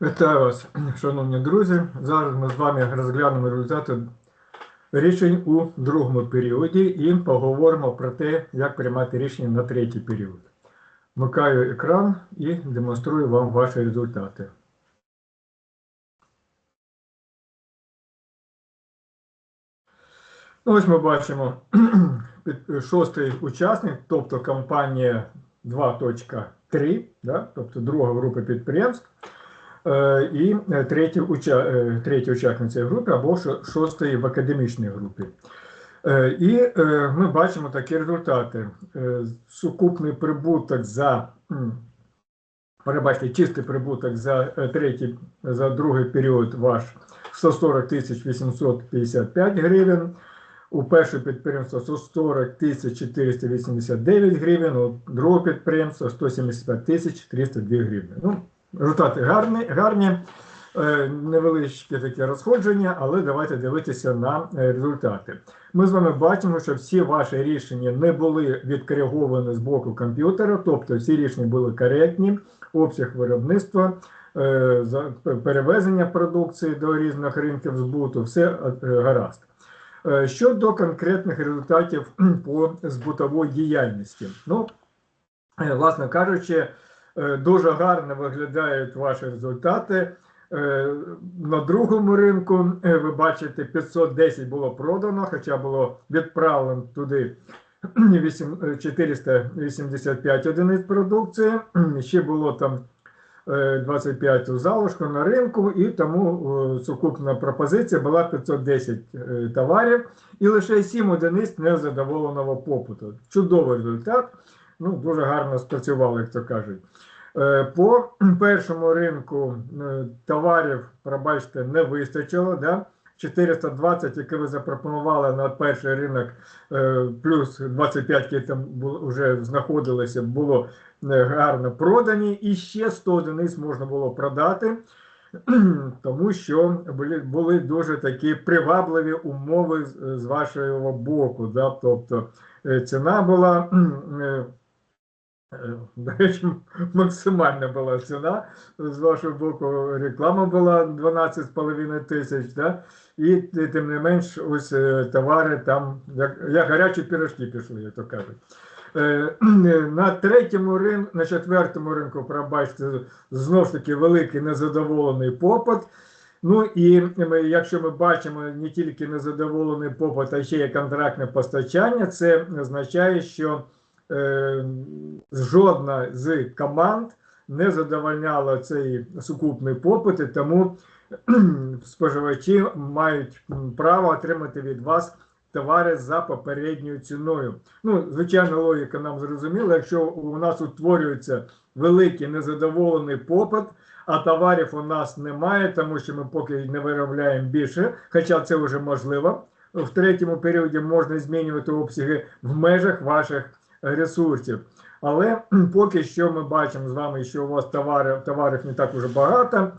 Вітаю вас, шановні друзі. Зараз ми з вами розглянемо результати рішень у другому періоді і поговоримо про те, як приймати рішення на третій період. Вмикаю екран і демонструю вам ваші результати. Ну, ось ми бачимо шостий учасник, тобто компанія 2.3, да, тобто друга група підприємств. Е, І е, третій, е, учасник групи або шо- шостий в академічній групі. І ми бачимо такі результати. Сукупний прибуток за перебачте, чистий прибуток за третій, за другий період ваш 140 тисяч 855 гривень. У першого підприємства 140 тисяч 489 гривень, у другого підприємства 175 тисяч 302 гривень. Ну, результати гарні, гарні, е, невеличке таке розходження, але давайте дивитися на е, результати. Ми з вами бачимо, що всі ваші рішення не були відкориговані з боку комп'ютера, тобто всі рішення були коректні, обсяг виробництва, е, перевезення продукції до різних ринків збуту, все гаразд. Щодо конкретних результатів по збутовій діяльності. Ну, власне кажучи, дуже гарно виглядають ваші результати. Е, На другому ринку е, ви бачите 510 було продано, хоча було відправлено туди 8 е, 485 одиниць продукції. Ще було там е, 25 у залишку на ринку, і тому е, сукупна пропозиція була 510 е, товарів, і лише 7 одиниць незадоволеного попиту. Чудовий результат. Ну, дуже гарно спрацювали, як то кажуть. Е, По першому ринку е, товарів, пробачте, не вистачило. Да? 420, які ви запропонували на перший ринок, е, плюс 25, які там вже знаходилися, було гарно продані, і ще 100 одиниць можна було продати, тому що були, дуже такі привабливі умови з, вашого боку. Да? Тобто ціна була. е, До речі, максимальна була ціна. З вашого боку, реклама була 12,5 тисяч, да? і тим не менш, ось е, товари там, як, як гарячі пірожки пішли, як то кажуть. Е, На третьому ринку, на четвертому ринку, пробачте, знов ж таки великий незадоволений попит. Ну і ми, якщо ми бачимо не тільки незадоволений попит, а ще є контрактне постачання, це означає, що жодна з команд не задовольняла цей сукупний попит, тому споживачі мають право отримати від вас товари за попередньою ціною. Ну, звичайно, логіка нам зрозуміла. Якщо у нас утворюється великий незадоволений попит, а товарів у нас немає, тому що ми поки не виробляємо більше, хоча це вже можливо. В третьому періоді можна змінювати обсяги в межах ваших ресурсів. Але поки що ми бачимо з вами, що у вас товарів, товарів не так уже багато,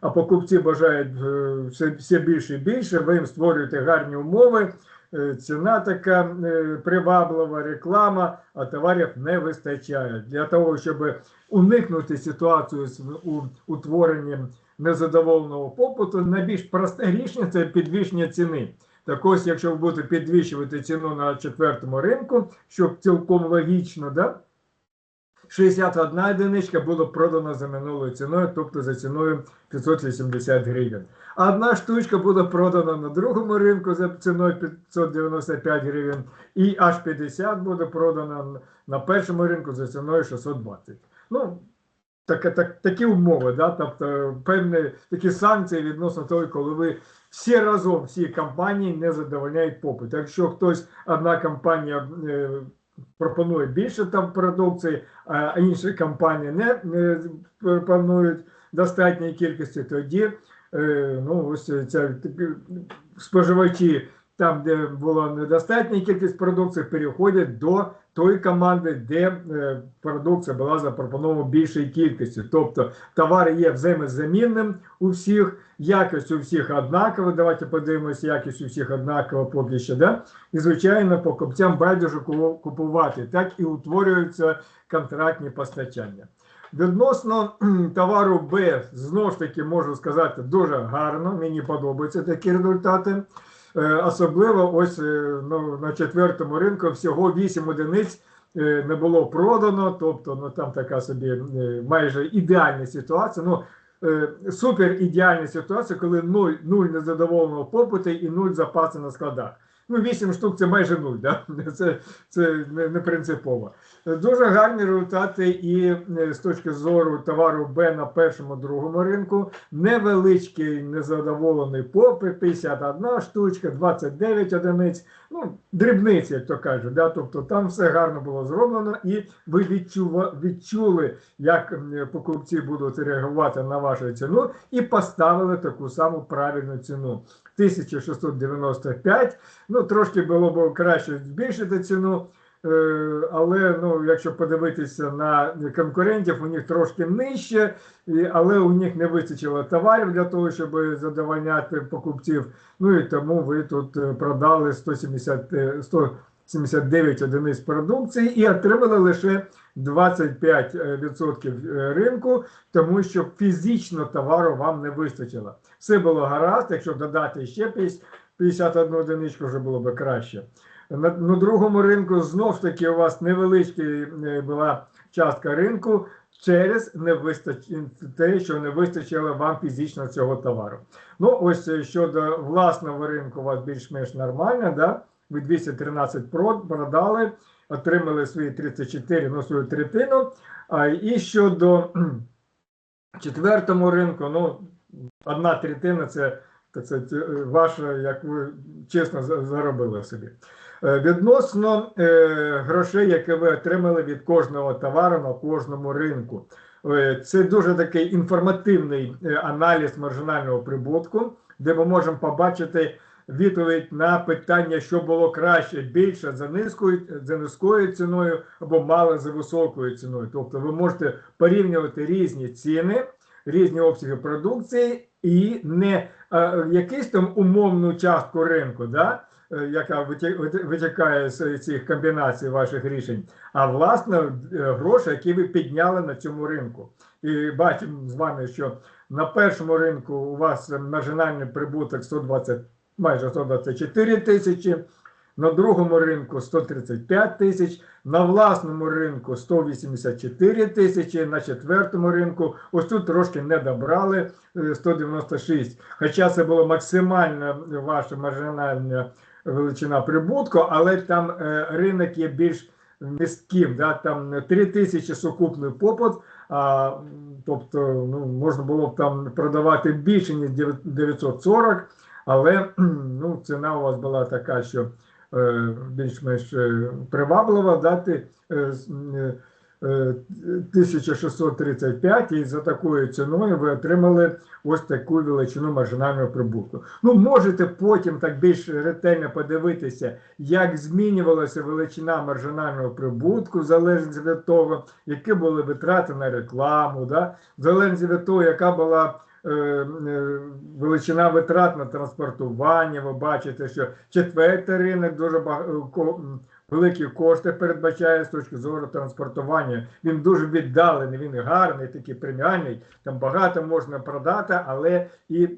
а покупці бажають е, все, все більше і більше, ви їм створюєте гарні умови, е, ціна така е, приваблива, реклама, а товарів не вистачає. Для того, щоб уникнути ситуацію з утворенням незадоволеного попиту, найбільш просте рішення це підвищення ціни. Так ось, якщо ви будете підвищувати ціну на четвертому ринку, що цілком логічно, да? 61 одиничка було продано за минулою ціною, тобто за ціною 580 гривень. Одна штучка буде продана на другому ринку за ціною 595 гривень, і аж 50 буде продано на першому ринку за ціною 620. Ну, так, так, такі умови, да? тобто певні такі санкції відносно того, коли ви всі разом, всі компанії не задовольняють попит. Якщо хтось, одна компанія е, пропонує більше там продукції, а інші компанії не, пропонують достатньої кількості, тоді е, ну, ось ця споживачі, там, де була недостатня кількість продукції, переходять до тої команди, де е, продукція була запропонована більшої кількості. Тобто товар є взаємозамінним у всіх, якість у всіх однакова. Давайте подивимося, якість у всіх однакова поки що. Да? І, звичайно, покупцям байдуже купувати. Так і утворюються контрактні постачання. Відносно товару Б, знову ж таки можу сказати, дуже гарно. Мені подобаються такі результати. Е, Особливо ось е, ну, на четвертому ринку всього 8 одиниць е, не було продано, тобто ну, там така собі майже ідеальна ситуація. Ну, супер ідеальна ситуація, коли 0, 0 незадоволеного попиту і нуль запасу на складах. Ну, 8 штук це майже 0, да? це, це не, не принципово. Дуже гарні результати і е, з точки зору товару Б на першому другому ринку. Невеличкий незадоволений попит, 51 штучка, 29 одиниць. Ну, дрібниці, як то кажуть. Да? Тобто там все гарно було зроблено, і ви відчува, відчули, як покупці будуть реагувати на вашу ціну, і поставили таку саму правильну ціну. 1695. Ну, трошки було б краще збільшити ціну. Е, Але ну, якщо подивитися на конкурентів, у них трошки нижче, але у них не вистачило товарів для того, щоб задовольняти покупців. Ну і тому ви тут е, продали 170, е, 179 одиниць продукції і отримали лише 25% е, ринку, тому що фізично товару вам не вистачило. Все було гаразд, якщо додати ще 50 51 одиничку, вже було б краще. На, на другому ринку знов ж таки у вас невеличка е, була частка ринку через невистач... те, що не вистачило вам фізично цього товару. Ну, ось е, щодо власного ринку, у вас більш-менш нормально, да? ви 213 продали, отримали свої 34, ну, свою третину. А, і щодо четвертому ринку, ну, одна третина це, так сказати, е, ваша, як ви чесно заробили собі. Е, Відносно е, грошей, які ви отримали від кожного товару на кожному ринку. Е, Це дуже такий інформативний аналіз маржинального прибутку, де ми можемо побачити відповідь на питання, що було краще, більше за низькою, за низькою ціною або мало за високою ціною. Тобто ви можете порівнювати різні ціни, різні обсяги продукції і не е, якийсь там умовну частку ринку, да? Е, яка витікає з цих комбінацій ваших рішень, а власне е, гроші, які ви підняли на цьому ринку. І бачимо з вами, що на першому ринку у вас маржинальний прибуток 120, майже 124 тисячі, на другому ринку 135 тисяч, на власному ринку 184 тисячі, на четвертому ринку ось тут трошки не добрали е, 196. Хоча це було максимальна ваша маржинальна величина прибутку, але там е, ринок є більш містким, да? там 3 тисячі сукупний попит, а, тобто ну, можна було б там продавати більше, ніж 940, але ну, ціна у вас була така, що е, більш-менш е, приваблива, дати 1635, і за такою ціною ви отримали ось таку величину маржинального прибутку. Ну, можете потім так більш ретельно подивитися, як змінювалася величина маржинального прибутку, в залежності від того, які були витрати на рекламу, да? в залежності від того, яка була е, е, величина витрат на транспортування. Ви бачите, що четвертий ринок дуже бага- ко- м, великі кошти передбачає з точки зору транспортування. Він дуже віддалений, він гарний, такий преміальний. Там багато можна продати, але і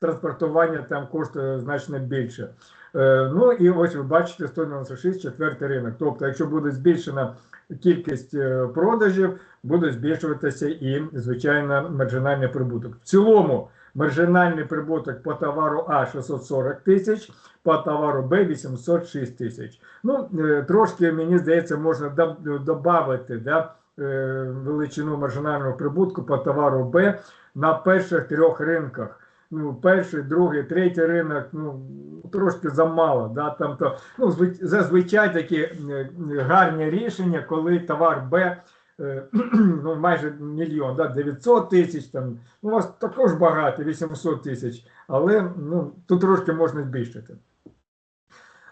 транспортування там коштує значно більше. Е, ну і ось ви бачите 196 четвертий ринок. Тобто, якщо буде збільшена кількість е, продажів, буде збільшуватися і звичайно маржинальний прибуток. В цілому маржинальний прибуток по товару А 640 тисяч, по товару Б 806 тисяч. Ну е, трошки мені здається, можна додати да, е, величину маржинального прибутку по товару Б на перших трьох ринках. Ну, перший, другий, третій ринок, ну трошки замало. Да? Там то, ну, зазвичай такі е, гарні рішення, коли товар Б ну, майже мільйон, да? 900 тисяч, там, ну, у вас також багато, 800 тисяч, але ну, тут трошки можна збільшити.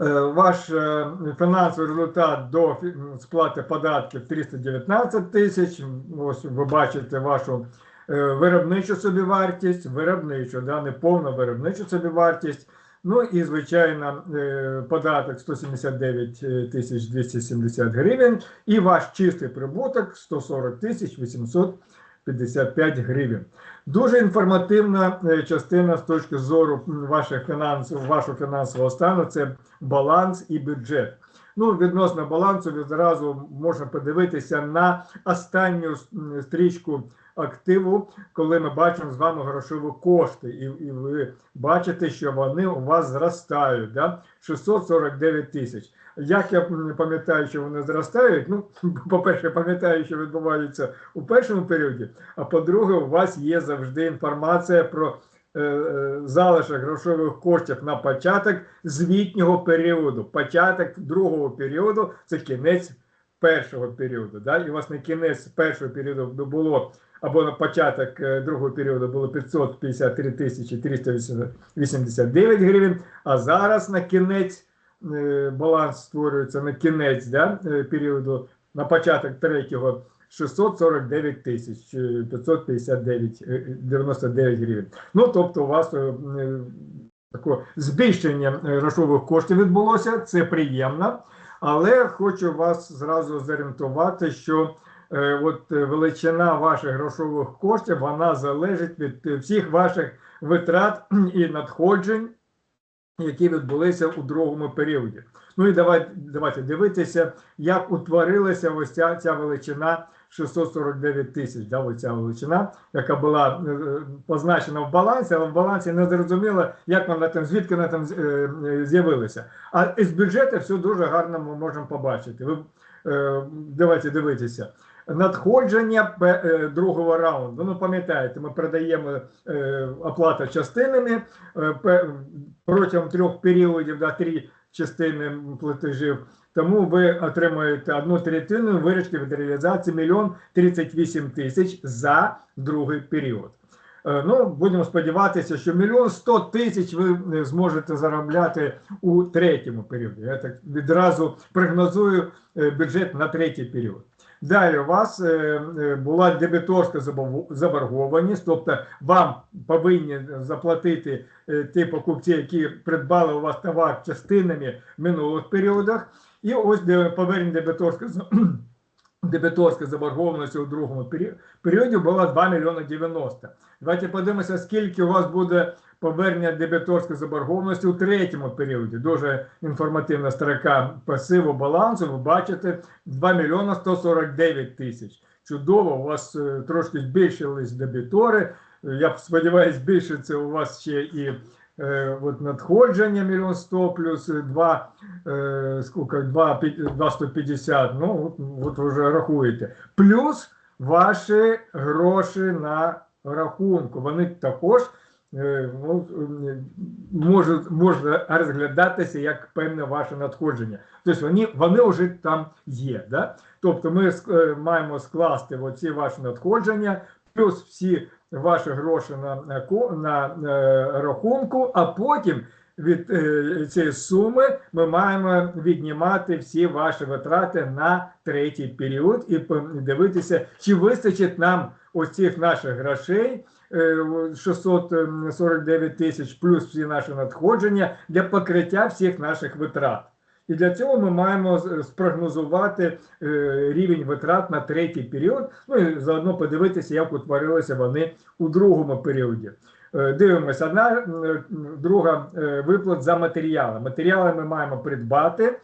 Е, Ваш е, фінансовий результат до сплати податків 319 тисяч. Ось ви бачите вашу е, виробничу собівартість, виробничу, да, не повну виробничу собівартість. Ну і звичайно, е, податок 179 тисяч 270 гривень, і ваш чистий прибуток 140 тисяч 855 гривень. Дуже інформативна е, частина з точки зору ваших фінансів, вашого фінансового стану це баланс і бюджет. Ну, відносно балансу, відразу можна подивитися на останню стрічку активу, коли ми бачимо з вами грошові кошти, і, і ви бачите, що вони у вас зростають. Да? 649 тисяч. Як я пам'ятаю, що вони зростають, ну, по-перше, пам'ятаю, що відбувається у першому періоді, а по-друге, у вас є завжди інформація про е, е, залишок грошових коштів на початок звітнього періоду. Початок другого періоду це кінець першого періоду. Да? І у вас на кінець першого періоду було або на початок е, другого періоду було 553 тисячі 389 гривень, а зараз на кінець е, баланс створюється на кінець да, е, періоду, на початок третього 649 тисяч е, 559 е, 99 гривень. Ну, тобто у вас таке збільшення грошових коштів відбулося, це приємно, але хочу вас зразу зорієнтувати, що от е, величина ваших грошових коштів вона залежить від е, всіх ваших витрат і надходжень, які відбулися у другому періоді. Ну і давайте, давайте дивитися, як утворилася ось ця, ця величина 649 тисяч, да, ось ця величина, яка була е, е, позначена в балансі, але в балансі не зрозуміло, як вона там, звідки вона там е, е, з'явилася. А з бюджету все дуже гарно ми можемо побачити. Ви е, давайте дивитися. Надходження е, другого раунду. Ну, пам'ятаєте, ми передаємо е, оплату частинами е, протягом трьох періодів, да, три частини платежів. Тому ви отримуєте одну третину виручки від реалізації мільйон 38 тисяч за другий період. Е, Ну, будемо сподіватися, що мільйон 100 тисяч ви е, зможете заробляти у третьому періоді. Я так відразу прогнозую е, бюджет на третій період. Далі у вас е, е, була дебіторська заборгованість, тобто вам повинні заплатити е, ті покупці, які придбали у вас товар частинами в минулих періодах. І ось повернення дебіторська дебіторська заборгованість у другому періоді була 2 мільйони 90. Давайте подивимося, скільки у вас буде повернення дебіторської заборгованості у третьому періоді. Дуже інформативна строка пасиву балансу. Ви бачите 2 мільйона 149 тисяч. Чудово, у вас е, трошки збільшились дебітори. Я сподіваюся, збільшиться у вас ще і е, от надходження мільйон 100 плюс 2, е, скільки, 2, 2 150, ну от, от вже рахуєте. Плюс ваші гроші на рахунку. Вони також можуть, можна розглядатися як певне ваше надходження. Тобто вони, вони вже там є. Да? Тобто ми е, маємо скласти оці ваші надходження, плюс всі ваші гроші на, на, на е, рахунку, а потім від е, цієї суми ми маємо віднімати всі ваші витрати на третій період і дивитися, чи вистачить нам ось цих наших грошей. Е, 649 тисяч плюс всі наші надходження для покриття всіх наших витрат. І для цього ми маємо спрогнозувати е, рівень витрат на третій період, ну і заодно подивитися, як утворилися вони у другому періоді. Е, Дивимося, одна друга виплат за матеріали. Матеріали ми маємо придбати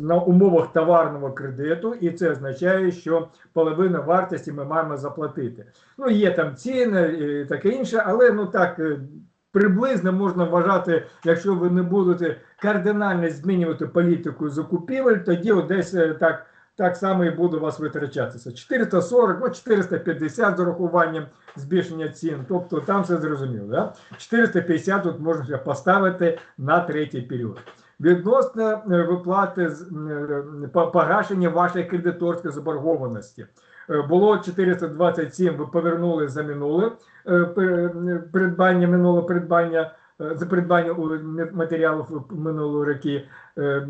на умовах товарного кредиту, і це означає, що половину вартості ми маємо заплатити. Ну, є там ціни і таке інше, але ну так. е, Приблизно можна вважати, якщо ви не будете кардинально змінювати політику закупівель, тоді десь е, так, так само і буде у вас витрачатися. 440, ну 450 з урахуванням збільшення цін. Тобто там все зрозуміло. Да? 450 тут можна поставити на третій період. Відносно е, виплати з- е, погашення вашої кредиторської заборгованості. Е, Було 427, ви повернули за минуле придбання, минуле придбання за придбання матеріалів минулого роки е,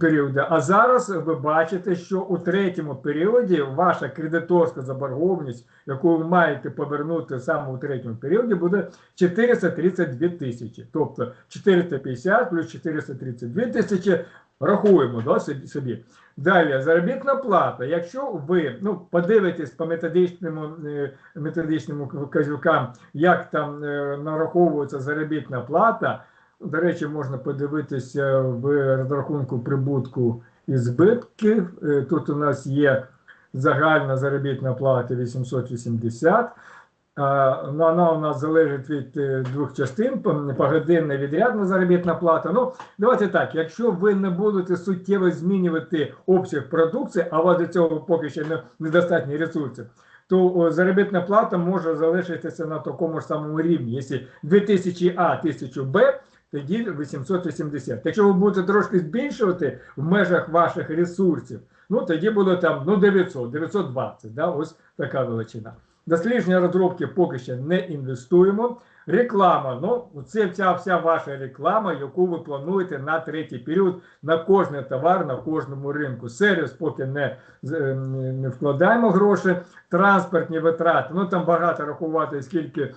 періоду. А зараз ви бачите, що у третьому періоді ваша кредиторська заборгованість, яку ви маєте повернути саме у третьому періоді, буде 432 тисячі. Тобто 450 плюс 432 тисячі рахуємо да, собі-. Далі заробітна плата. Якщо ви ну, подивитесь по методичному, е, методичному вказівкам, як там е, нараховується заробітна плата, до речі, можна подивитися в розрахунку прибутку і збитків. Е, Тут у нас є загальна заробітна плата 880. Ну, Вона у нас залежить від е, двох частин, погодинна відрядна заробітна плата. Ну, давайте так, якщо ви не будете суттєво змінювати обсяг продукції, а у вас до цього поки ще не, недостатні ресурси, то заробітна плата може залишитися на такому ж самому рівні. Якщо 2000 А, 1000 Б, тоді 880. Якщо ви будете трошки збільшувати в межах ваших ресурсів, ну тоді буде там ну, 900, 920, да, ось така величина. Дослідження розробки поки ще не інвестуємо. Реклама. Ну, це вся, вся ваша реклама, яку ви плануєте на третій період на кожний товар, на кожному ринку. Сервіс поки не, е, не вкладаємо гроші. Транспортні витрати. Ну там багато рахувати, скільки е,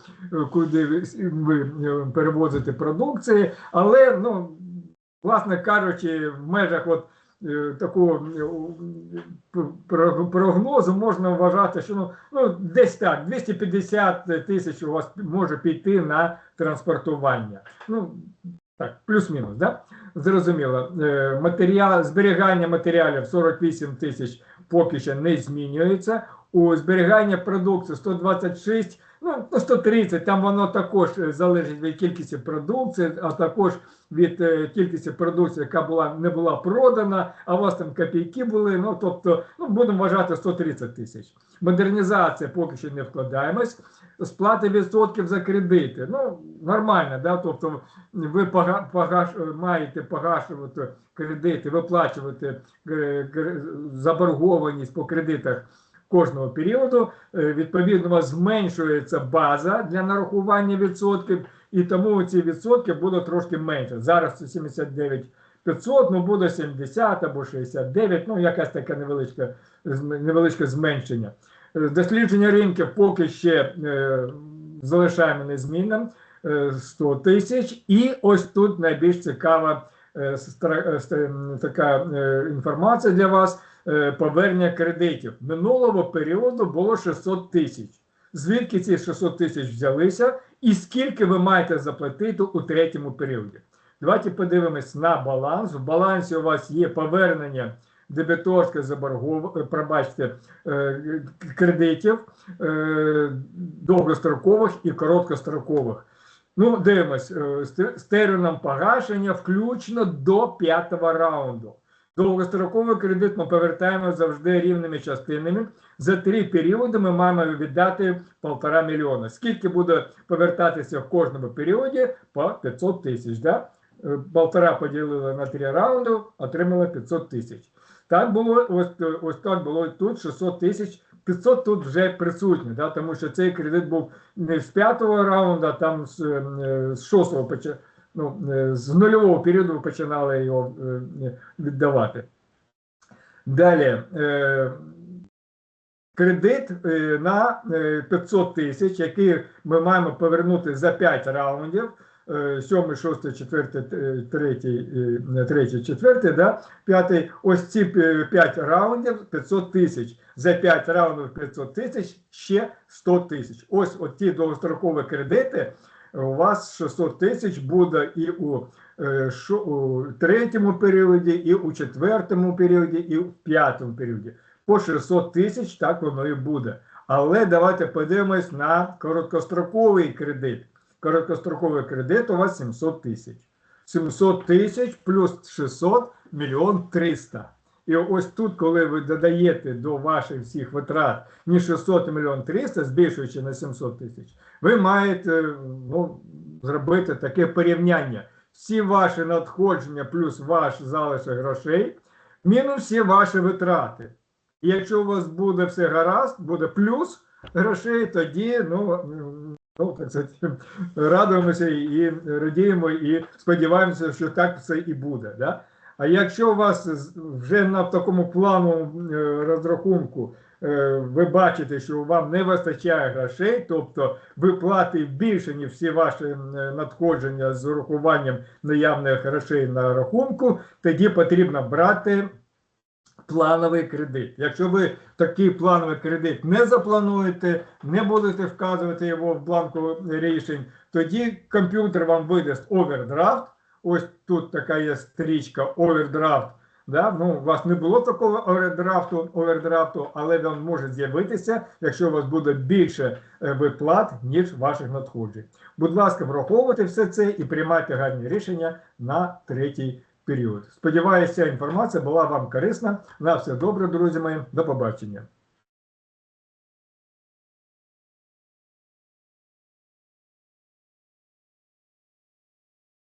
куди ви, е, перевозите продукції, але ну, власне кажучи, в межах от такого е, у- про- прогнозу можна вважати, що ну, ну десь так, 250 тисяч у вас може піти на транспортування. Ну, так, плюс-мінус, да? Зрозуміло. Е, Матеріал, зберігання матеріалів 48 тисяч поки що не змінюється. У зберігання продукції 126, ну ну, 130, там воно також е, залежить від кількості продукції, а також від е, кількості продукції, яка була не була продана, а у вас там копійки були. Ну тобто, ну будемо вважати 130 тисяч. Модернізація поки що не вкладаємось. Сплати відсотків за кредити. Ну нормально, да? тобто ви пога, погаш, маєте погашувати кредити, виплачувати е, заборгованість по кредитах кожного періоду. Е, Відповідно, зменшується база для нарахування відсотків, і тому ці відсотки будуть трошки менше. Зараз це 79 500, ну буде 70 або 69, ну якась таке невеличке, невеличке зменшення. Е, Дослідження ринків поки ще е, залишаємо незмінним е, 100 тисяч. І ось тут найбільш цікава е, стра- е, така е, інформація для вас. Е, Повернення кредитів минулого періоду було 600 тисяч. Звідки ці 600 тисяч взялися, і скільки ви маєте заплатити у третьому періоді? Давайте подивимось на баланс. В балансі у вас є повернення дебіторське заборгов... е, пробачте, е, кредитів довгострокових і короткострокових. Ну, дивимось, з терміном погашення включно до п'ятого раунду. Довгостроковий кредит ми повертаємо завжди рівними частинами. За три періоди ми маємо віддати полтора мільйона. Скільки буде повертатися в кожному періоді? По 500 тисяч. Да? Е, Полтора поділили на три раунди, отримали 500 тисяч. Так було, ось, е, ось так було тут 600 тисяч. 500 тут вже присутні, да? тому що цей кредит був не з п'ятого раунду, а там з, е, з шостого поча- ну, е, з нульового періоду починали його е, віддавати. Далі. Е, Кредит на е, 500 тисяч, який ми маємо повернути за 5 раундів. 7, 6, 4, 3, 3, 4, да? 5. Ось ці 5 раундів 500 тисяч. За 5 раундів 500 тисяч ще 100 тисяч. Ось ті довгострокові кредити у вас 600 тисяч буде і у, е, шо- у третьому періоді, і у четвертому періоді, і в п'ятому періоді. По 600 тисяч так воно і буде. Але давайте подивимось на короткостроковий кредит. Короткостроковий кредит у вас 700 тисяч. 700 тисяч плюс 600 мільйон 300. І ось тут, коли ви додаєте до ваших всіх витрат не 600 мільйон 300, збільшуючи на 700 тисяч, ви маєте ну, зробити таке порівняння. Всі ваші надходження плюс ваш залишок грошей, мінус всі ваші витрати. І якщо у вас буде все гаразд, буде плюс грошей, тоді ну, Ну, так сказати, радуємося і радіємо, і сподіваємося, що так все і буде. Да? А якщо у вас вже на такому плану е, розрахунку ви бачите, що вам не вистачає грошей, тобто виплати більше, ніж всі ваші е, надходження з урахуванням наявних грошей на рахунку, тоді потрібно брати плановий кредит. Якщо ви такий плановий кредит не заплануєте, не будете вказувати його в бланку рішень, тоді комп'ютер вам видасть овердрафт. Ось тут така є стрічка овердрафт. Да? Ну, у вас не було такого овердрафту, овердрафту, але він може з'явитися, якщо у вас буде більше е, виплат, ніж ваших надходжень. Будь ласка, враховуйте все це і приймайте гарні рішення на третій період. Сподіваюся, ця інформація була вам корисна. На все добре, друзі мої. До побачення.